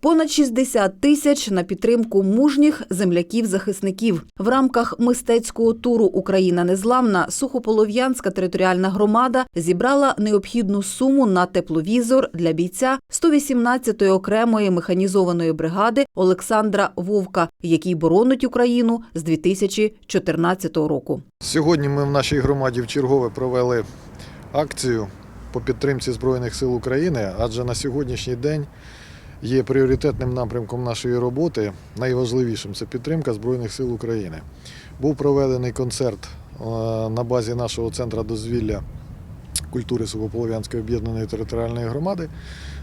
Понад 60 тисяч на підтримку мужніх земляків-захисників в рамках мистецького туру Україна незламна Сухополов'янська територіальна громада зібрала необхідну суму на тепловізор для бійця 118-ї окремої механізованої бригади Олександра Вовка, який боронить Україну з 2014 року. Сьогодні ми в нашій громаді вчергове провели акцію по підтримці Збройних сил України, адже на сьогоднішній день є пріоритетним напрямком нашої роботи. Найважливішим це підтримка Збройних сил України. Був проведений концерт е, на базі нашого центру дозвілля культури Сухополов'янської об'єднаної територіальної громади,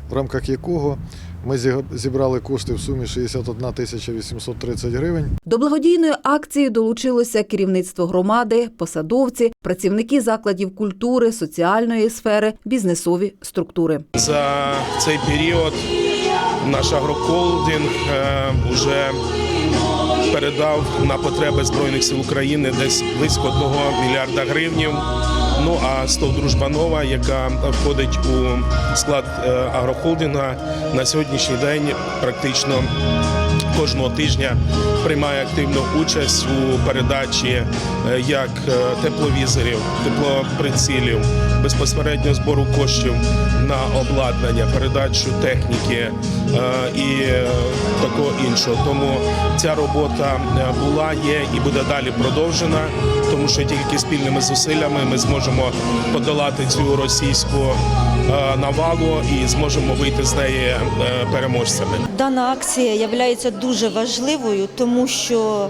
в рамках якого ми зібрали кошти в сумі 61 тисяча 830 гривень. До благодійної акції долучилося керівництво громади, посадовці, працівники закладів культури, соціальної сфери, бізнесові структури. За цей період наш агроколдинг е, вже передав на потреби Збройних сил України десь близько 1 мільярда гривнів. Ну а СТОВ Дружба Нова, яка входить у склад е, агрохолдинга, на сьогоднішній день практично кожного тижня приймає активну участь у передачі е, як е, тепловізорів, теплоприцілів, безпосередньо збору коштів на обладнання, передачу техніки е, і е, такого іншого. Тому ця робота е, була, є і буде далі продовжена, тому що тільки спільними зусиллями ми зможемо подолати цю російську навалу і зможемо вийти з неї переможцями. Дана акція є дуже важливою, тому що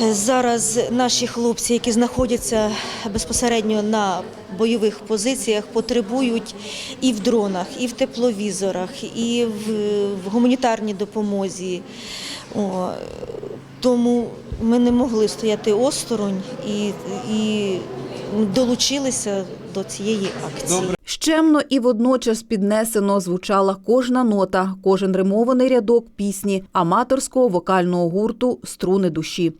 зараз наші хлопці, які знаходяться безпосередньо на бойових позиціях, потребують і в дронах, і в тепловізорах, і в, гуманітарній допомозі. О, тому ми не могли стояти осторонь і, і долучилися до цієї акції. Щемно і водночас піднесено звучала кожна нота, кожен римований рядок пісні аматорського вокального гурту Струни душі.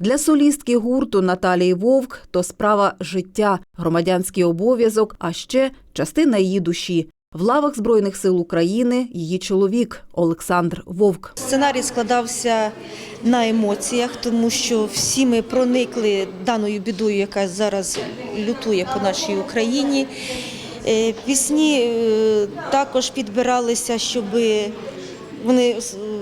Для солістки гурту Наталії Вовк то справа життя, громадянський обов'язок, а ще частина її душі. В лавах Збройних сил України її чоловік Олександр Вовк. Сценарій складався на емоціях, тому що всі ми проникли даною бідою, яка зараз лютує по нашій Україні. Е, Пісні е, також підбиралися, щоб вони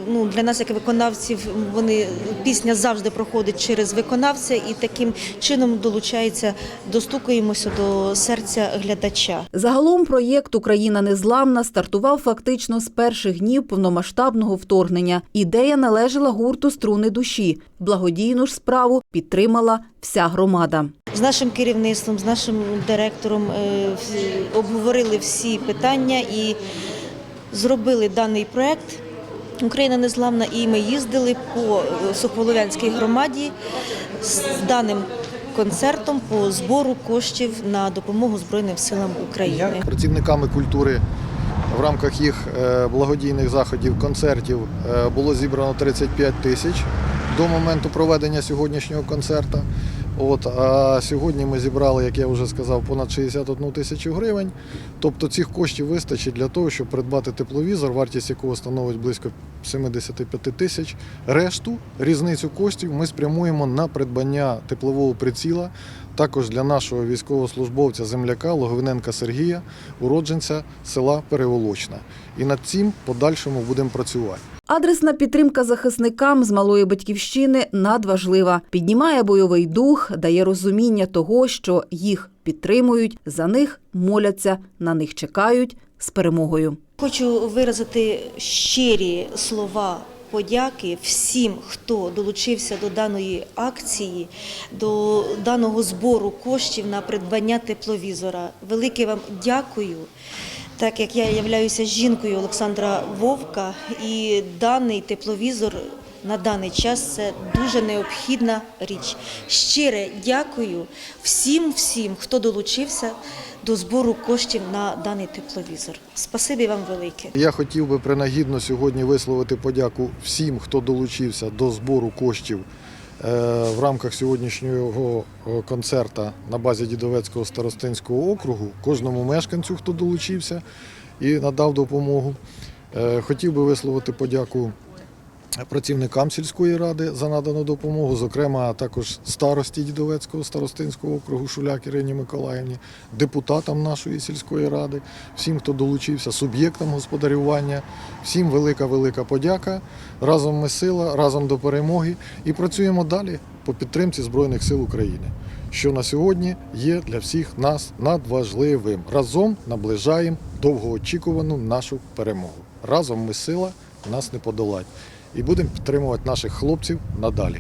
ну, для нас, як виконавців, вони пісня завжди проходить через виконавця, і таким чином долучається, достукуємося до серця глядача. Загалом проєкт Україна незламна стартував фактично з перших днів повномасштабного вторгнення. Ідея належала гурту струни душі. Благодійну ж справу підтримала вся громада. З нашим керівництвом, з нашим директором е, обговорили всі питання і зробили даний проект. Україна незламна, і ми їздили по е, громаді з даним концертом по збору коштів на допомогу Збройним силам України. Працівниками культури в рамках їх е, благодійних заходів, концертів е, було зібрано 35 тисяч до моменту проведення сьогоднішнього концерту. От, а сьогодні ми зібрали, як я вже сказав, понад 61 тисячу гривень. Тобто цих коштів вистачить для того, щоб придбати тепловізор, вартість якого становить близько 75 тисяч. Решту, різницю коштів ми спрямуємо на придбання теплового приціла, також для нашого військовослужбовця земляка Логовиненка Сергія, уродженця села Переволочна. І над цим подальшому будемо працювати. Адресна підтримка захисникам з малої батьківщини надважлива. Піднімає бойовий дух, дає розуміння того, що їх підтримують, за них моляться, на них чекають з перемогою. Хочу виразити щирі слова подяки всім, хто долучився до даної акції, до даного збору коштів на придбання тепловізора. Велике вам дякую. Так як я являюся жінкою Олександра Вовка, і даний тепловізор на даний час це дуже необхідна річ. Щире дякую всім, всім, хто долучився до збору коштів на даний тепловізор. Спасибі вам велике. Я хотів би принагідно сьогодні висловити подяку всім, хто долучився до збору коштів в рамках сьогоднішнього концерту концерта на базі Дідовецького старостинського округу, кожному мешканцю, хто долучився і надав допомогу. Е, Хотів би висловити подяку працівникам сільської ради за надану допомогу, зокрема також старості Дідовецького старостинського округу Шуляк Ірині Миколаївні, депутатам нашої сільської ради, всім, хто долучився, суб'єктам господарювання, всім велика велика подяка. Разом ми сила, разом до перемоги і працюємо далі по підтримці Збройних сил України, що на сьогодні є для всіх нас надважливим. Разом наближаємо довгоочікувану нашу перемогу. Разом ми сила, нас не подолать. І будемо підтримувати наших хлопців надалі.